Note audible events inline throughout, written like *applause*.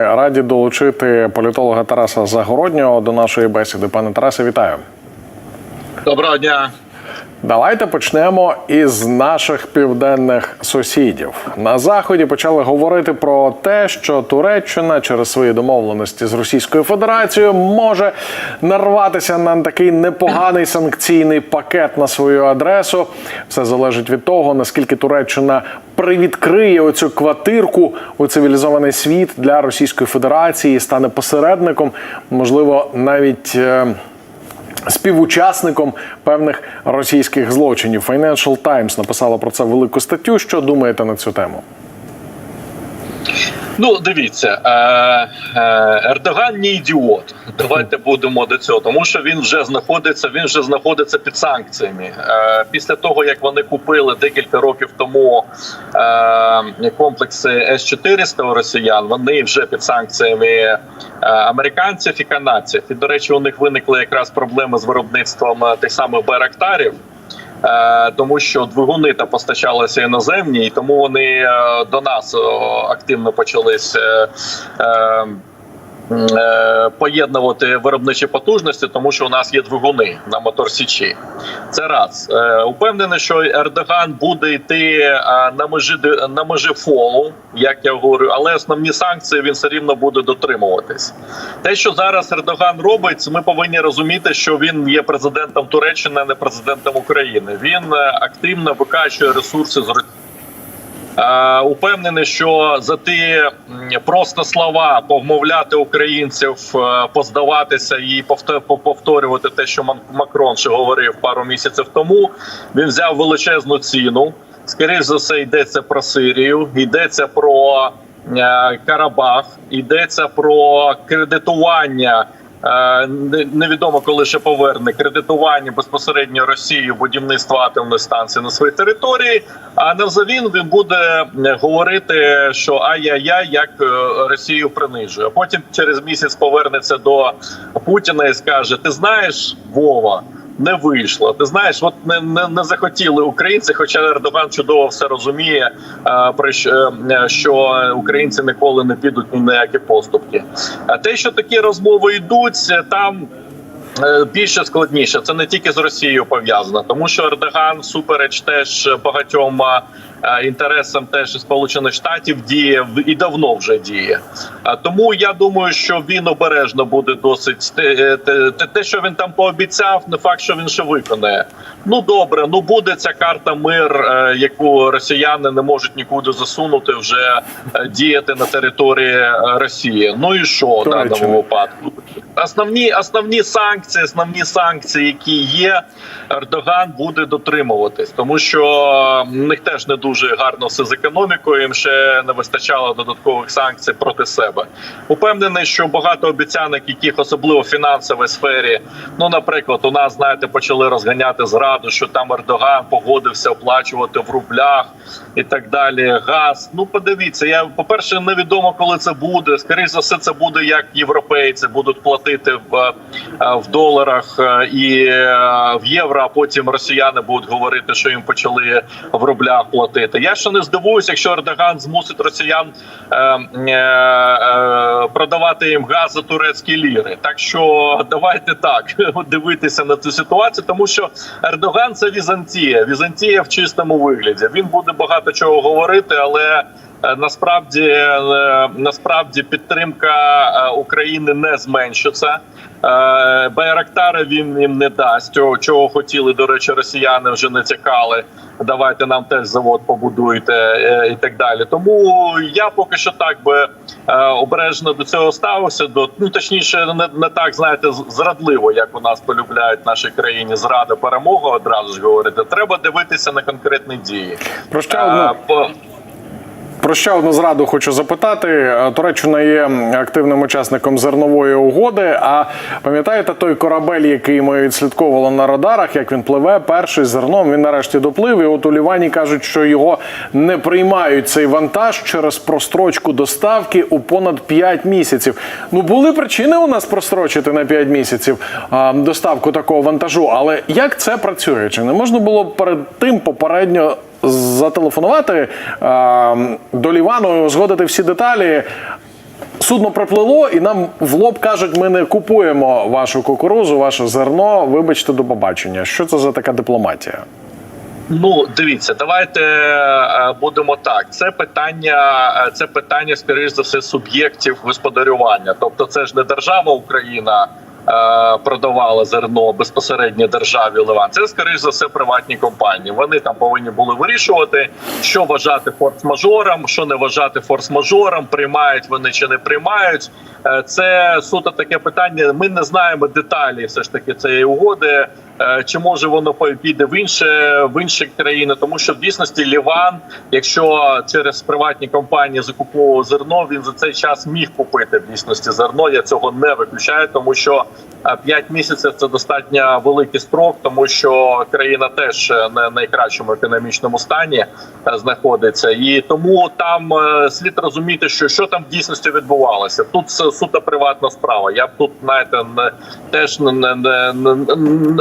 Раді долучити політолога Тараса Загороднього до нашої бесіди. Пане Тарасе, вітаю. Доброго дня. Давайте почнемо із наших південних сусідів. На заході почали говорити про те, що Туреччина через свої домовленості з Російською Федерацією може нарватися на такий непоганий санкційний пакет на свою адресу. Все залежить від того, наскільки Туреччина привідкриє оцю квартирку у цивілізований світ для Російської Федерації, стане посередником, можливо, навіть. Співучасником певних російських злочинів. Financial Times написала про це велику статтю. Що думаєте на цю тему? Ну, дивіться, е, е, Ердоган не ідіот. Давайте будемо до цього, тому що він вже знаходиться. Він вже знаходиться під санкціями. Е, після того як вони купили декілька років тому комплекси С 400 у росіян, вони вже під санкціями американців і канадців. І до речі, у них виникли якраз проблеми з виробництвом тих самих байрактарів. Е, тому що двигуни та постачалися іноземні, і тому вони е, до нас активно почались. Е, Поєднувати виробничі потужності, тому що у нас є двигуни на мотор Січі. Це раз Е, упевнений, що Ердоган буде йти е, на межі на межі фолу, як я говорю, але основні санкції він все рівно буде дотримуватись. Те, що зараз Ердоган робить, ми повинні розуміти, що він є президентом Туреччини, а не президентом України. Він активно викачує ресурси з Упевнений, що за ті просто слова повмовляти українців, е, поздаватися і повто- повторювати те, що Макрон ще говорив пару місяців тому. Він взяв величезну ціну. Скоріше за все, йдеться про Сирію, йдеться про е, Карабах, йдеться про кредитування. Е, не- Невідомо, коли ще поверне кредитування безпосередньо Росії будівництва атомної станції на своїй території. А навзавін він буде е, говорити, що ай-яй-яй, як е, Росію принижує. Потім через місяць повернеться до Путіна і скаже: Ти знаєш, Вова. Не вийшло. Ти знаєш, от не, не, не захотіли українці, хоча Ердоган чудово все розуміє, е, про е, що українці ніколи не підуть ні на які поступки. А те, що такі розмови йдуть, е, там. Більше складніше, це не тільки з Росією пов'язано, тому що Ердоган супереч теж багатьом інтересам теж Сполучених Штатів діє і давно вже діє. А Тому я думаю, що він обережно буде досить те, те, те- те, що він там пообіцяв, не факт, що він ще виконає. Ну добре, ну буде ця карта мир, е, яку росіяни не можуть нікуди засунути, вже е, діяти на території е, Росії. Ну і що в даному випадку? Основні основні санкції, основні санкції, які є, Ердоган буде дотримуватись, тому що в них теж не дуже гарно все з економікою. Їм ще не вистачало додаткових санкцій проти себе. Упевнений, що багато обіцянок, яких особливо в фінансовій сфері, ну наприклад, у нас знаєте, почали розганяти зраду, що там Ердоган погодився оплачувати в рублях і так далі. Газ. Ну подивіться, я по перше, невідомо, коли це буде. Скоріше за все, це буде як європейці будуть платити в, е, в доларах е, і е, в євро. А потім росіяни будуть говорити, що їм почали в рублях платити. Я ще не здивуюся, якщо Ердоган змусить росіян е, е, е, продавати їм газ за турецькі ліри. Так що давайте так *laughs* дивитися на цю ситуацію, тому що Ердоган це Візантія. Візантія в чистому вигляді. Він буде багато чого говорити, але. е, Насправді е, насправді підтримка України не зменшиться. Е, Байрактари він їм не дасть. Цього чого хотіли. До речі, росіяни вже не тікали. Давайте нам теж завод побудуйте е, і так далі. Тому я поки що так би е, обережно до цього ставився. До ну точніше, не, не так знаєте, зрадливо, як у нас полюбляють в нашій країні зрада перемога. Одразу ж говорити. Треба дивитися на конкретні дії. Про Е, одну Про ще одну зраду хочу запитати. Е, Туреччина є активним учасником зернової угоди. А пам'ятаєте той корабель, який ми відслідковували на радарах, як він пливе перший зерном? Він нарешті доплив. І от у Лівані кажуть, що його не приймають цей вантаж через прострочку доставки у понад 5 місяців. Ну були причини у нас прострочити на 5 місяців доставку такого вантажу. Але як це працює? Чи не можна було перед тим попередньо зателефонувати до Лівану і узгодити всі деталі. судно приплило, і нам в лоб кажуть, ми не купуємо вашу кукурузу, ваше зерно. Вибачте, до побачення. Що це за така дипломатія? Ну, дивіться, давайте е, будемо так. Це питання, е, це питання, скоріш за все, суб'єктів господарювання. Тобто, це ж не держава Україна. Е, Продавала зерно безпосередньо державі Ливан. Це скоріш за все приватні компанії. Вони там повинні були вирішувати, що вважати форс-мажором, що не вважати форс-мажором, приймають вони чи не приймають. Е, Це суто таке питання. Ми не знаємо деталі, все ж таки цієї угоди. Е, Чи може воно піде в інше в інші країни? Тому що в дійсності Ліван, якщо через приватні компанії закуповував зерно, він за цей час міг купити в дійсності зерно. Я цього не виключаю, тому що 5 місяців це достатньо великий строк, тому що країна теж е, не найкращому економічному стані е, знаходиться, і тому там е, слід розуміти, що що там в дійсності відбувалося. Тут це суто приватна справа. Я б тут знаєте, не теж не, не, не,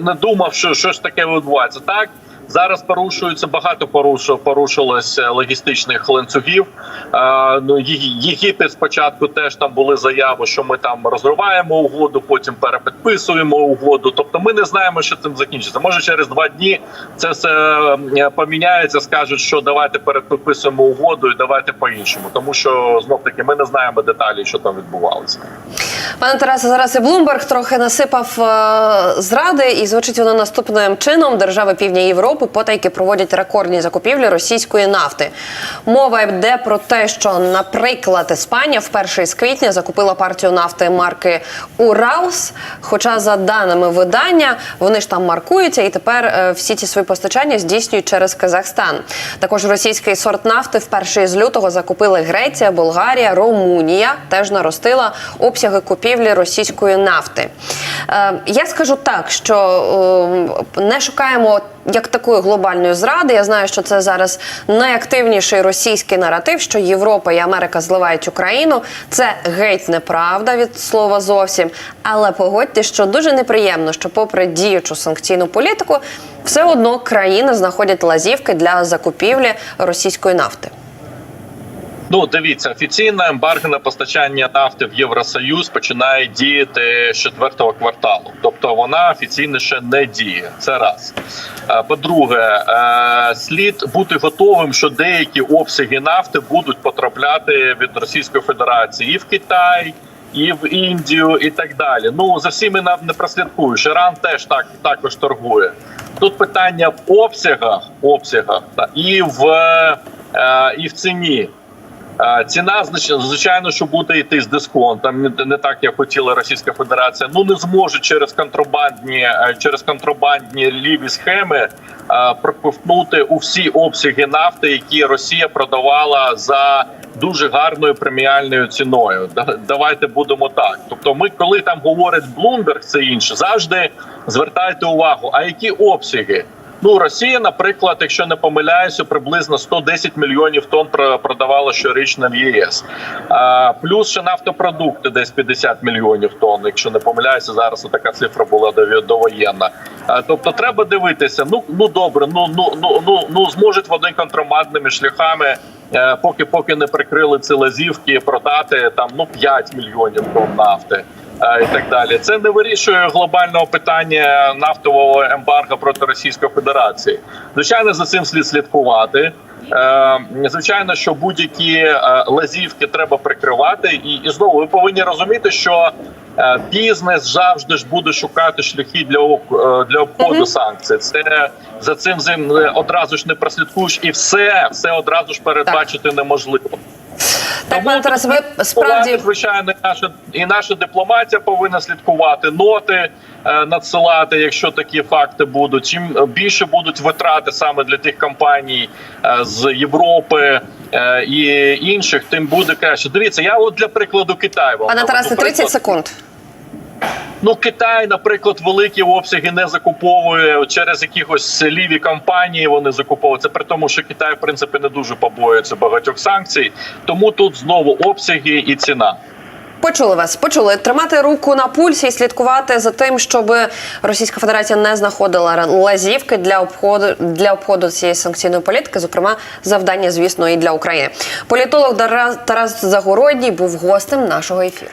не думав, що що ж таке відбувається. Так зараз порушується багато порушу, порушилось е, логістичних ланцюгів. Е, ну Є- Єгипет спочатку теж там були заяви, що ми там розриваємо угоду, потім перепідписуємо угоду. Тобто, ми не знаємо, що цим закінчиться. Може, через два дні це все е, поміняється. Скажуть, що давайте перепідписуємо угоду і давайте по іншому, тому що знов таки ми не знаємо деталі, що там відбувалося. Пане Тарасе, зараз і Блумберг трохи насипав е, зради, і звучить воно наступним чином: держави півдня Європи потайки проводять рекордні закупівлі російської нафти. Мова йде про те, що, наприклад, Іспанія вперше із квітня закупила партію нафти марки Уралс. Хоча, за даними видання, вони ж там маркуються, і тепер е, всі ці свої постачання здійснюють через Казахстан. Також російський сорт нафти вперше із лютого закупили Греція, Болгарія, Румунія. Теж наростила обсяги купівлі російської нафти. Е, я скажу так, що е, не шукаємо як такої глобальної зради. Я знаю, що це зараз найактивніший російський наратив, що Європа і Америка зливають Україну. Це геть неправда від слова зовсім. Але погодьте, що дуже неприємно, що, попри діючу санкційну політику, все одно країни знаходять лазівки для закупівлі російської нафти. Ну, дивіться, офіційне ембарго на постачання нафти в Євросоюз починає діяти з четвертого кварталу. Тобто вона офіційно ще не діє. Це раз. Е, По-друге, е, слід бути готовим, що деякі обсяги нафти будуть потрапляти від Російської Федерації і в Китай. І в Індію, і так далі. Ну за всіми нам не прослідкуєш. Іран теж так також торгує. Тут питання в обсягах, обсягах та і в е, і в ціні. Ціна звичайно, що буде йти з дисконтом. Не, так як хотіла Російська Федерація. Ну не зможе через контрабандні е, через контрабандні ліві схеми е, проковтнути у всі обсяги нафти, які Росія продавала за дуже гарною преміальною ціною. Давайте будемо так. Тобто, ми, коли там говорить Bloomberg, це інше, завжди звертайте увагу, а які обсяги. Ну, Росія, наприклад, якщо не помиляюся, приблизно 110 мільйонів тонн про- продавала щорічно в ЄС. А, плюс ще нафтопродукти десь 50 мільйонів тонн. Якщо не помиляюся, зараз така цифра була довоєнна. А, тобто, треба дивитися. Ну ну добре, ну ну ну ну ну зможуть вони контрабандними шляхами. е, Поки поки не прикрили ці лазівки, продати там ну 5 мільйонів тонн нафти і так далі. Це не вирішує глобального питання нафтового ембарго проти Російської Федерації. Звичайно, за цим слід слідкувати. Е, Звичайно, що будь-які е, лазівки треба прикривати, і, і знову ви повинні розуміти, що е, бізнес завжди ж буде шукати шляхи для е, для обходу санкцій. Це за цим зим е, одразу ж не прослідкуєш, і все, все одразу ж передбачити неможливо. Так, пане Тарас, ви справді звичайно, і наша і наша дипломатія повинна слідкувати ноти, е, надсилати, якщо такі факти будуть. Чим більше будуть витрати саме для тих компаній е, з Європи е, і інших, тим буде краще. Дивіться, я от для прикладу Китаю вам пане Тарасе, 30 секунд. Ну, Китай, наприклад, великі обсяги не закуповує через якихось ліві компанії. Вони закуповують. Це при тому, що Китай в принципі не дуже побоюється багатьох санкцій. Тому тут знову обсяги і ціна. Почули вас, почули тримати руку на пульсі і слідкувати за тим, щоб Російська Федерація не знаходила лазівки для обходу для обходу цієї санкційної політики. Зокрема, завдання, звісно, і для України. Політолог Тарас Загородній був гостем нашого ефіру.